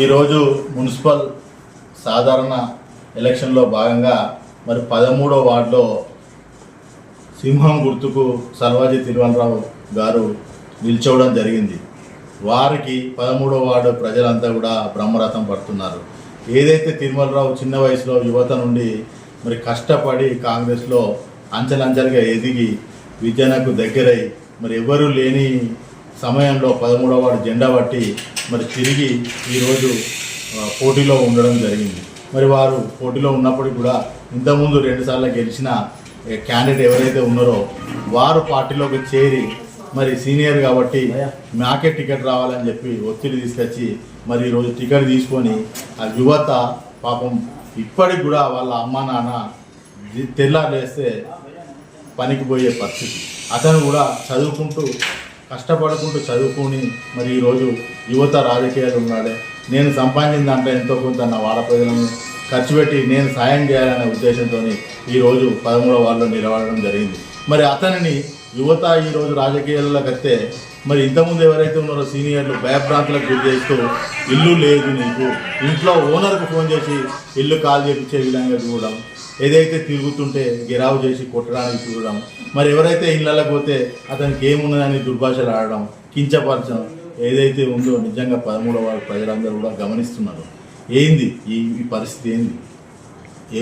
ఈరోజు మున్సిపల్ సాధారణ ఎలక్షన్లో భాగంగా మరి పదమూడో వార్డులో సింహం గుర్తుకు సర్వాజీ తిరువనరావు గారు నిల్చోవడం జరిగింది. వారికి పదమూడో వార్డు ప్రజలంతా కూడా బ్రహ్మరథం పడుతున్నారు. ఏదైతే తిరుమలరావు చిన్న వయసులో యువత నుండి మరి కష్టపడి కాంగ్రెస్లో అంచెలంచెలుగా ఎదిగి విద్యనకు దగ్గరై మరి ఎవరు లేని సమయంలో పదమూడవ వాడు జెండా పట్టి మరి తిరిగి ఈరోజు పోటీలో ఉండడం జరిగింది. మరి వారు పోటీలో ఉన్నప్పటికీ కూడా ఇంతకుముందు రెండుసార్లు గెలిచిన క్యాండిడేట్ ఎవరైతే ఉన్నారో వారు పార్టీలోకి చేరి మరి సీనియర్ కాబట్టి నాకే టికెట్ రావాలని చెప్పి ఒత్తిడి తీసుకొచ్చి మరి ఈరోజు టికెట్ తీసుకొని ఆ యువత పాపం ఇప్పటికి కూడా వాళ్ళ అమ్మ నాన్న జి- తెల్లారేస్తే పనికి పోయే పరిస్థితి. అతను కూడా చదువుకుంటూ కష్టపడుకుంటూ చదువుకొని మరి ఈరోజు యువత రాజకీయాలు ఉన్నాడే నేను సంపాదించిన దాంట్లో ఎంతో కొంత నా వాడ ప్రజలను ఖర్చు పెట్టి నేను సాయం చేయాలనే ఉద్దేశంతో ఈరోజు పదమూడవ వార్డులో నిలబడడం జరిగింది. మరి అతనిని యువత ఈరోజు రాజకీయాల్లోకి వస్తే మరి ఇంతకుముందు ఎవరైతే ఉన్నారో సీనియర్లు భయభ్రాంతులకు గురి చేస్తూ ఇల్లు లేదు నీకు. ఇంట్లో ఓనర్కు ఫోన్ చేసి ఇల్లు కాల్ చేయించే విధంగా చూడడం ఏదైతే తిరుగుతుంటే గిరావు చేసి కొట్టడానికి చూడడం మరి ఎవరైతే ఇళ్ళలో పోతే అతనికి ఏమున్నదని దుర్భాషలు ఆడడం కించపరచడం ఏదైతే ఉందో నిజంగా పదమూడవ ప్రజలందరూ కూడా గమనిస్తున్నారు. ఏంది? ఈ ఈ పరిస్థితి ఏంది?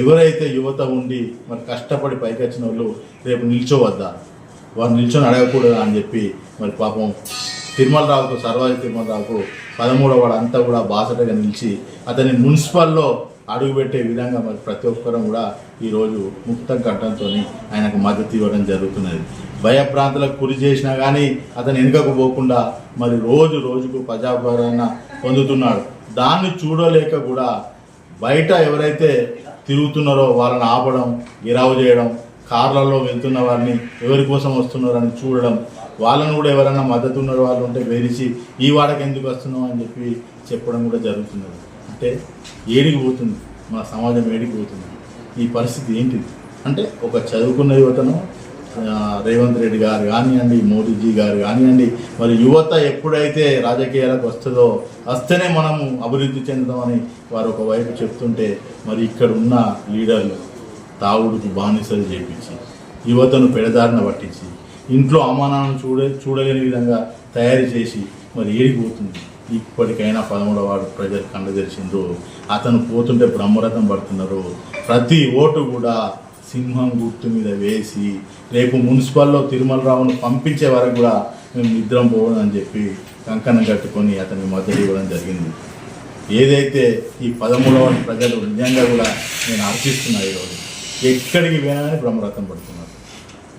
ఎవరైతే యువత ఉండి మరి కష్టపడి పైకి వచ్చిన వాళ్ళు రేపు నిల్చోవద్దా? వారు నిల్చొని అడగకూడదు అని చెప్పి మరి పాపం తిరుమలరావుకు సర్వాజి తిరుమలరావుకు పదమూడవ వాడు అంతా కూడా బాసటగా నిలిచి అతని మున్సిపల్లో అడుగుపెట్టే విధంగా మరి ప్రతి ఒక్కరం కూడా ఈరోజు ముక్త కంఠంతో ఆయనకు మద్దతు ఇవ్వడం జరుగుతున్నది. భయప్రాంతాలకు గురి చేసినా కానీ అతను వెనుకకు పోకుండా మరి రోజు రోజుకు ప్రజాభరణ పొందుతున్నాడు. దాన్ని చూడలేక కూడా బయట ఎవరైతే తిరుగుతున్నారో వాళ్ళని ఆపడం గిరావు చేయడం కార్లలో వెళ్తున్న వారిని ఎవరి కోసం వస్తున్నారని చూడడం వాళ్ళను కూడా ఎవరైనా మద్దతు ఉన్న వాళ్ళు ఉంటే వేరిచి ఈ వాడకి ఎందుకు వస్తున్నాం అని చెప్పి చెప్పడం కూడా జరుగుతున్నది. అంటే ఏడికి పోతుంది. మన సమాజం ఏడికి పోతుంది. ఈ పరిస్థితి ఏంటిది? అంటే ఒక చదువుకున్న యువతను రేవంత్ రెడ్డి గారు కానివ్వండి మోడీజీ గారు కానివ్వండి మరి యువత ఎప్పుడైతే రాజకీయాలకు వస్తుందో వస్తేనే మనము అభివృద్ధి చెందుతామని వారు ఒకవైపు చెప్తుంటే మరి ఇక్కడ ఉన్న లీడర్లు తావుడుకు బానిసలు చేపించి యువతను పెడదారిన పట్టించి ఇంట్లో అమానాలను చూడ చూడలేని విధంగా తయారు చేసి మరి ఏడిపోతుంది. ఇప్పటికైనా పదమూడవ వాడు ప్రజలు కండదరిచిండ్రు అతను పోతుంటే బ్రహ్మరథం పడుతున్నారు. ప్రతి ఓటు కూడా సింహం గుర్తు మీద వేసి రేపు మున్సిపల్లో తిరుమలరావును పంపించే వరకు కూడా మేము నిద్రం పోవడం అని చెప్పి కంకణం కట్టుకొని అతని మద్దతు ఇవ్వడం జరిగింది. ఏదైతే ఈ పదమూడవ ప్రజలు నిజంగా కూడా నేను ఆర్చిస్తున్నా ఈరోజు. ఎక్కడికి పోయినా బ్రహ్మరథం పడుతున్నారు.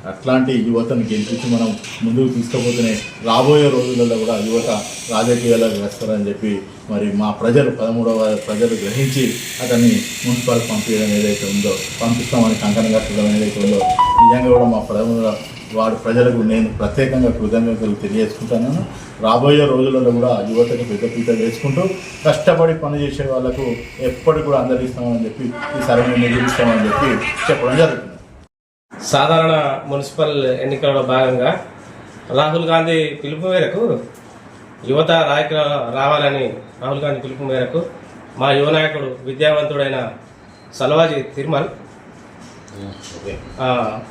అట్లాంటి యువతను గెలిపించి మనం ముందుకు తీసుకుపోతేనే రాబోయే రోజులలో కూడా యువత రాజకీయాలకు వేస్తారని చెప్పి మరి మా ప్రజలు పదమూడవ ప్రజలు గ్రహించి అతన్ని మున్సిపల్ పంపించడం ఏదైతే ఉందో పంపిస్తామని కంకణం కట్టడం ఏదైతే ఉందో నిజంగా కూడా మా పదమూడవ వారి ప్రజలకు నేను ప్రత్యేకంగా కృతజ్ఞతలు తెలియజేసుకుంటున్నాను. రాబోయే రోజులలో కూడా యువతకు పెద్దపీత వేసుకుంటూ కష్టపడి పనిచేసే వాళ్ళకు ఎప్పటికి కూడా అందరిస్తామని చెప్పి ఈ సర్వే నిర్వహిస్తామని చెప్పి చెప్పడం జరుగుతుంది. సాధారణ మున్సిపల్ ఎన్నికలలో భాగంగా రాహుల్ గాంధీ పిలుపు మేరకు యువత రాయక రావాలని రాహుల్ గాంధీ పిలుపు మేరకు మా యువ నాయకుడు విద్యావంతుడైన సల్వాజీ తిరుమల్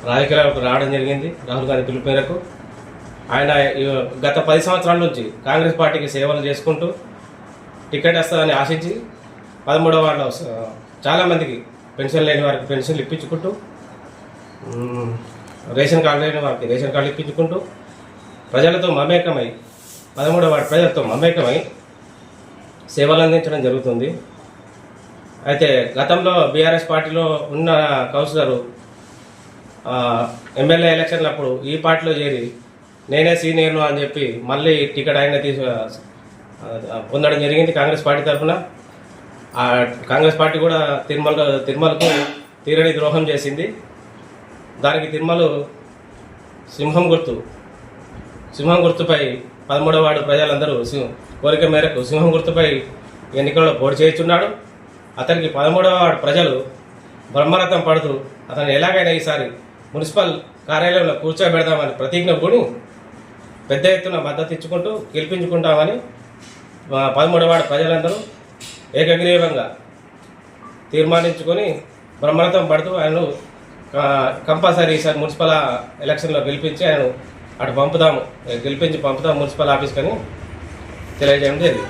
రాజకీయాలకు రావడం జరిగింది. రాహుల్ గాంధీ పిలుపు మేరకు. ఆయన గత పది సంవత్సరాల నుంచి కాంగ్రెస్ పార్టీకి సేవలు చేసుకుంటూ టికెట్ వస్తుందని ఆశించి పదమూడవ వార్డులో చాలామందికి పెన్షన్ లేని వారికి పెన్షన్లు ఇప్పించుకుంటూ రేషన్ కార్డు లేని వారికి రేషన్ కార్డు ఇప్పించుకుంటూ ప్రజలతో మమేకమై పదమూడవ వార్డు ప్రజలతో మమేకమై సేవలు అందించడం జరుగుతుంది. అయితే గతంలో బీఆర్ఎస్ పార్టీలో ఉన్న కౌన్సిలరు ఎమ్మెల్యే ఎలక్షన్ అప్పుడు ఈ పార్టీలో చేరి నేనే సీనియర్ను అని చెప్పి మళ్ళీ టికెట్ ఆయన తీసు పొందడం జరిగింది కాంగ్రెస్ పార్టీ తరఫున. కాంగ్రెస్ పార్టీ కూడా తిరుమల తిరుమలకు తీరని ద్రోహం చేసింది. దానికి తిరుమల సింహం గుర్తు సింహం గుర్తుపై పదమూడవ వార్డు ప్రజలందరూ కోరిక మేరకు సింహం గుర్తుపై ఎన్నికల్లో పోటీ చేస్తున్నాడు అతనికి పదమూడవ వార్డు ప్రజలు బ్రహ్మరథం పడుతూ అతను ఎలాగైనా ఈసారి మున్సిపల్ కార్యాలయంలో కూర్చోబెడదామని ప్రతిజ్ఞ కూడి పెద్ద ఎత్తున మద్దతు ఇచ్చుకుంటూ గెలిపించుకుంటామని మా పదమూడవ వార్డు ప్రజలందరూ ఏకగ్రీవంగా తీర్మానించుకొని బ్రహ్మరథం పడుతూ ఆయన కంపల్సరీ ఈసారి మున్సిపల్ ఎలక్షన్లో గెలిపించి ఆయన అటు పంపుదాము గెలిపించి పంపుదాం మున్సిపల్ ఆఫీస్కి అని తెలియజేయడం జరిగింది.